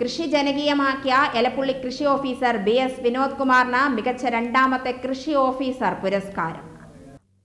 കൃഷി ജനകീയമാക്കിയ എലപ്പുള്ളി കൃഷി officer B S Vinod കുമാറിന് മികച്ച രണ്ടാമത്തെ കൃഷി ഓഫീസർ പുരസ്കാരം.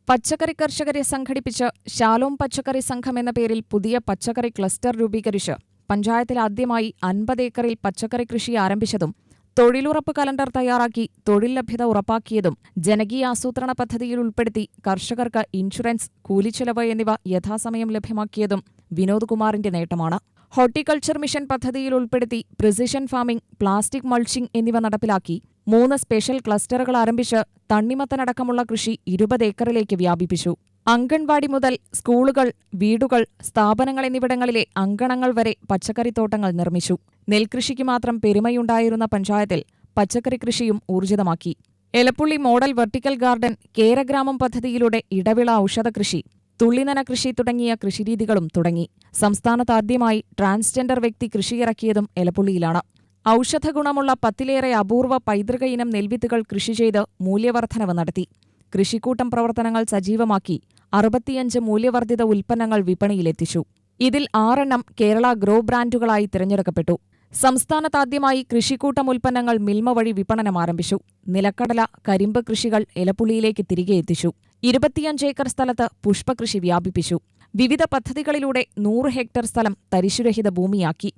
പച്ചക്കറി കർഷകരെ സംഘടിപ്പിച്ച് ശാലോം പച്ചക്കറി സംഘം എന്ന പേരിൽ പുതിയ പച്ചക്കറി ക്ലസ്റ്റർ രൂപീകരിച്ച് പഞ്ചായത്തിൽ ആദ്യമായി അൻപത് ഏക്കറിൽ പച്ചക്കറി കൃഷി ആരംഭിച്ചതും തൊഴിലുറപ്പ് കലണ്ടർ തയ്യാറാക്കി തൊഴിൽ ലഭ്യത ഉറപ്പാക്കിയതും ജനകീയ ആസൂത്രണ പദ്ധതിയിൽ ഉൾപ്പെടുത്തി കർഷകർക്ക് ഇൻഷുറൻസ് കൂലിച്ചെലവ് എന്നിവ യഥാസമയം ലഭ്യമാക്കിയതും വിനോദ് കുമാറിന്റെ നേട്ടമാണ്. ഹോർട്ടിക്കൾച്ചർ മിഷൻ പദ്ധതിയിൽ ഉൾപ്പെടുത്തി പ്രിസിഷൻ ഫാമിംഗ് പ്ലാസ്റ്റിക് മൾച്ചിംഗ് എന്നിവ നടപ്പിലാക്കി. മൂന്ന് സ്പെഷ്യൽ ക്ലസ്റ്ററുകൾ ആരംഭിച്ച് തണ്ണിമത്തനടക്കമുള്ള കൃഷി ഇരുപത് ഏക്കറിലേക്ക് വ്യാപിപ്പിച്ചു. അങ്കൺവാടി മുതൽ സ്കൂളുകൾ വീടുകൾ സ്ഥാപനങ്ങൾ എന്നിവിടങ്ങളിലെ അങ്കണങ്ങൾ വരെ പച്ചക്കറിത്തോട്ടങ്ങൾ നിർമ്മിച്ചു. നെൽകൃഷിക്ക് മാത്രം പെരുമയുണ്ടായിരുന്ന പഞ്ചായത്തിൽ പച്ചക്കറി കൃഷിയും ഊർജിതമാക്കി. Elappully model vertical garden Keragramam പദ്ധതിയിലൂടെ ഇടവിള ഔഷധ കൃഷി തുള്ളിനന കൃഷി തുടങ്ങിയ കൃഷിരീതികളും തുടങ്ങി. സംസ്ഥാനത്താദ്യമായി ട്രാൻസ്ജെൻഡർ വ്യക്തി കൃഷിയിറക്കിയതും എലപ്പുള്ളിയിലാണ്. ഔഷധ ഗുണമുള്ള പത്തിലേറെ അപൂർവ പൈതൃക ഇനം നെൽവിത്തുകൾ കൃഷി ചെയ്ത് മൂല്യവർദ്ധനവ് നടത്തി. കൃഷിക്കൂട്ടം പ്രവർത്തനങ്ങൾ സജീവമാക്കി അറുപത്തിയഞ്ച് മൂല്യവർദ്ധിത ഉൽപ്പന്നങ്ങൾ വിപണിയിലെത്തിച്ചു. ഇതിൽ ആറെണ്ണം കേരള ഗ്രോ ബ്രാൻഡുകളായി തിരഞ്ഞെടുക്കപ്പെട്ടു. സംസ്ഥാനത്താദ്യമായി കൃഷിക്കൂട്ടം ഉൽപ്പന്നങ്ങൾ മിൽമ വഴി വിപണനം ആരംഭിച്ചു. നിലക്കടല കരിമ്പ് കൃഷികൾ എലപ്പുള്ളിയിലേക്ക് തിരികെ എത്തിച്ചു. ഇരുപത്തിയഞ്ച് ഏക്കർ സ്ഥലത്ത് പുഷ്പകൃഷി വ്യാപിപ്പിച്ചു. വിവിധ പദ്ധതികളിലൂടെ നൂറ് ഹെക്ടർ സ്ഥലം തരിശുരഹിത ഭൂമിയാക്കി.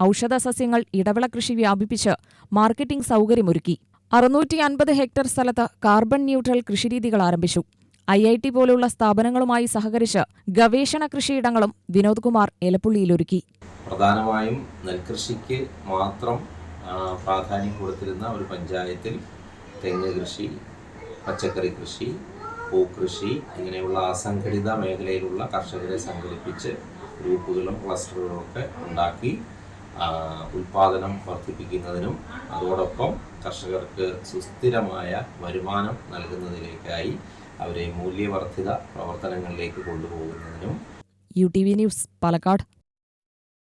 ഔഷധ സസ്യങ്ങൾ ഇടവിള കൃഷി വ്യാപിപ്പിച്ച് മാർക്കറ്റിംഗ് സൗകര്യമൊരുക്കി. അറുന്നൂറ്റി അൻപത് ഹെക്ടർ സ്ഥലത്ത് കാർബൺ ന്യൂട്രൽ കൃഷിരീതികൾ ആരംഭിച്ചു. ഐ ഐ ടി പോലുള്ള സ്ഥാപനങ്ങളുമായി സഹകരിച്ച് ഗവേഷണ കൃഷിയിടങ്ങളും വിനോദ് കുമാർ എലപ്പുള്ളിയിലൊരുക്കി പ്രധാനമായും നെൽകൃഷിക്ക് മാത്രം പ്രാധാന്യം കൊടുത്തിരുന്ന ഒരു പഞ്ചായത്തിൽ തെങ്ങ് കൃഷി പച്ചക്കറി കൃഷി പൂക്കൃഷി ഇങ്ങനെയുള്ള അസംഘടിത മേഖലയിലുള്ള കർഷകരെ സംഘടിപ്പിച്ച് ഗ്രൂപ്പുകളും ക്ലസ്റ്ററുകളും ഒക്കെ ഉണ്ടാക്കി ഉൽപാദനം വർദ്ധിപ്പിക്കുന്നതിനും അതോടൊപ്പം കർഷകർക്ക് സുസ്ഥിരമായ വരുമാനം നൽകുന്നതിലേക്കായി അവരെ മൂല്യവർദ്ധിത പ്രവർത്തനങ്ങളിലേക്ക് കൊണ്ടുപോകുന്നതിനും. U T V news Palakkad.